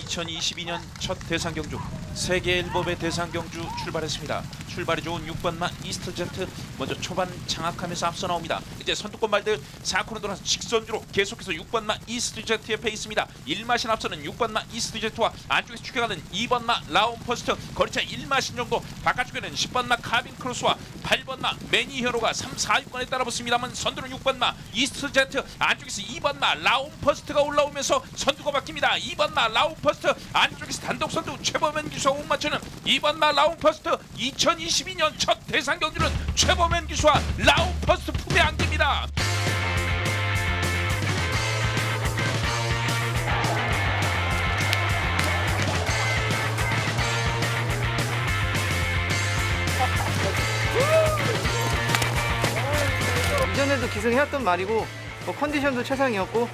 2022년 첫 대상 경주 세계 앨범의 대상 경주 출발했습니다. 출발이 좋은 6번마 이스트 제트 먼저 초반 장악하면서 앞서 나옵니다. 이제 선두권 말들 4코너 돌아서 직선주로 계속해서 6번마 이스트 제트의 페이스입니다. 1마신 앞서는 6번마 이스트 제트와 안쪽에서 추격하는 2번마 라운 퍼스트 거리차 1마신 정도 바깥쪽에는 10번마 카빈 크로스와 8번마 매니 히어로가 3, 4, 6번에 따라붙습니다만 선두는 6번마 이스트 제트 안쪽에서 2번 마 라운 퍼스트가 올라오면서 선두가 바뀝니다. 2번 마 라운 퍼스트 안쪽에서 단독 선두 최범현 기수와 못 맞추는 2번 마 라운 퍼스트 2022년 첫 대상 경주는 최범현 기수와 라운 퍼스트 품에 안깁니다. 이전에도 기승해왔던 말이고 뭐 컨디션도 최상이었고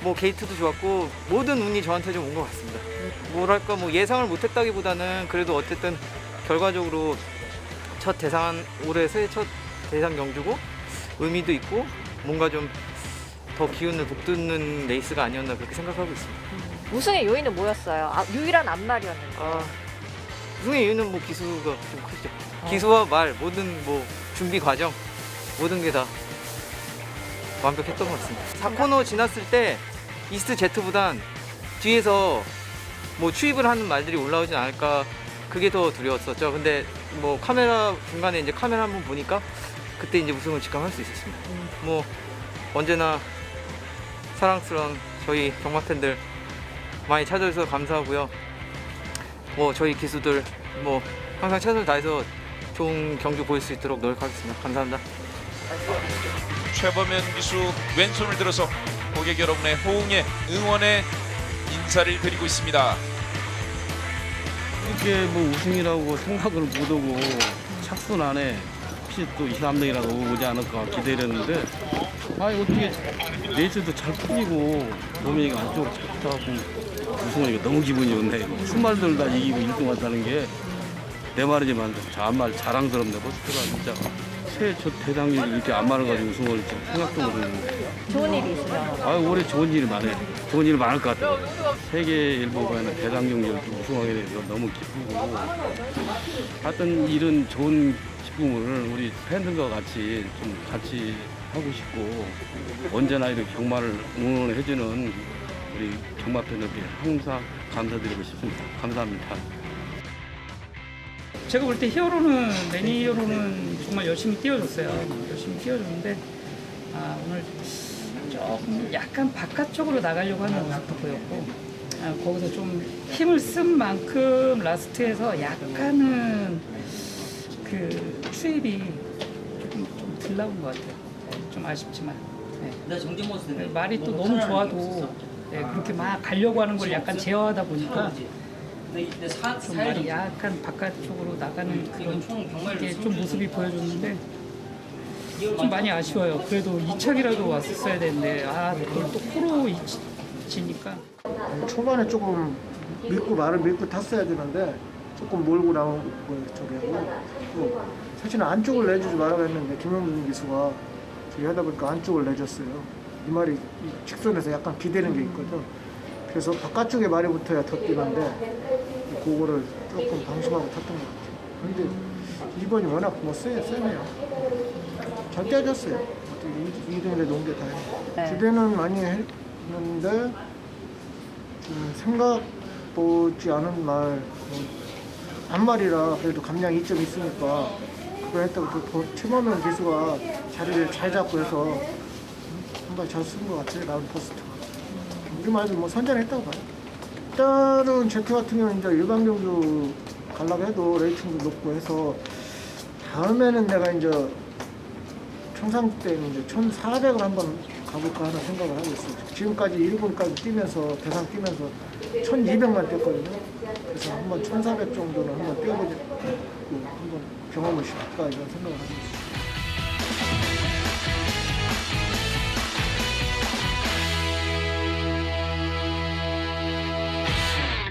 뭐 게이트도 좋았고 모든 운이 저한테 좀 온 것 같습니다. 뭐랄까 뭐 예상을 못했다기보다는 그래도 어쨌든 결과적으로 첫 대상 올해 새해 첫 대상 경주고 의미도 있고 뭔가 좀 더 기운을 북돋는 레이스가 아니었나 그렇게 생각하고 있습니다. 우승의 요인은 뭐였어요? 아, 유일한 앞날이었는데. 아 우승의 이유는 뭐 기수가 좀 크죠. 기수와 말 모든 뭐 준비 과정 모든 게 다 완벽했던 것 같습니다. 4코너 지났을 때 이스트 제트보단 뒤에서 뭐 추입을 하는 말들이 올라오진 않을까 그게 더 두려웠었죠. 근데 뭐 카메라 중간에 이제 카메라 한번 보니까 그때 이제 우승을 직감할 수 있었습니다. 뭐 언제나 사랑스러운 저희 경마 팬들 많이 찾아주셔서 감사하고요. 뭐 저희 기수들 뭐 항상 최선을 다해서 좋은 경주 보일 수 있도록 노력하겠습니다. 감사합니다. 최범현 기수 왼손을 들어서 고객 여러분의 호응에 응원의 인사를 드리고 있습니다. 이렇게 뭐 우승이라고 생각을 못하고 착순 안에 혹시 또 23등이라도 오지 않을까 기대했는데 아니 어떻게 레이스도 잘 풀리고 몸이 안쪽으로 잘 붙어갖고 우승하니까 너무 기분이 좋네. 순말들 다 이기고 1등 왔다는 게 내 말이지만 정말 자랑스럽네. 버스트가 진짜 새해 첫 대상이 이렇게 안마를 가지고 우승을 생각도 못했는데 좋은 일이 있으면. 아 올해 좋은 일이 많아요. 좋은 일이 많을 것 같아요. 세계 일보가는 대상 경기를 또 우승하게 돼서 너무 기쁘고 하여튼 이런 좋은 기쁨을 우리 팬들과 같이 좀 같이 하고 싶고 언제나 이렇게 경마를 응원해주는 우리 경마 팬들께 항상 감사드리고 싶습니다. 감사합니다. 제가 볼 때 히어로는 매니 히어로는 정말 열심히 뛰어줬어요. 열심히 뛰어줬는데 아, 오늘 조금 약간 바깥쪽으로 나가려고 하는 모습도 보였고 아, 거기서 좀 힘을 쓴 만큼 라스트에서 약간은 그 추입이 조금 좀덜 나온 것 같아요. 네, 좀 아쉽지만 네. 네, 말이 또 너무 좋아도 네, 그렇게 막 가려고 하는 걸 약간 제어하다 보니까 좀 말이 약간 바깥쪽으로 나가는 그런 게좀 모습이 보여줬는데 좀 많이 아쉬워요. 그래도 2착이라도 왔었어야 되는데 아 그걸 또 코로 이- 지니까 초반에 조금 밀고 말을 밀고 탔어야 되는데 조금 몰고 나온 거 저기 하고 또 사실은 안쪽을 내주지 말라고 했는데 김영준 기수가 저기 하다 보니까 안쪽을 내줬어요. 이 말이 이 직선에서 약간 비대는 게 있거든. 그래서 바깥쪽에 말이 붙어야 더 뛰는데 그거를 조금 방심하고 탔던 것 같아요. 근데 이번이 워낙 뭐 세, 세네요. 잘 떼졌어요. 어떻게 2등에 놓은 게 다행이에요. 네. 기대는 많이 했는데 좀 생각 보지 않은 말, 뭐, 한 말이라 그래도 감량이 2점 있으니까 그거 했다고 그 최범현 기수가 자리를 잘 잡고 해서 한발 잘 쓴 것 같아요, 라운 포스트 가. 우리 말도 뭐 선전했다고 봐요. 다른 제트 같은 경우는 이제 일반 경주 가려고 해도 레이팅도 높고 해서 다음에는 내가 이제 청상 때는 이제 1,400을 한번 가볼까 하는 생각을 하고 있어요. 지금까지 1군까지 뛰면서 대상 뛰면서 1,200만 뛰었거든요. 그래서 한번 1,400 정도는 한번 뛰어보고 한번 경험을 시킬까 이런 생각을 하고 있어요.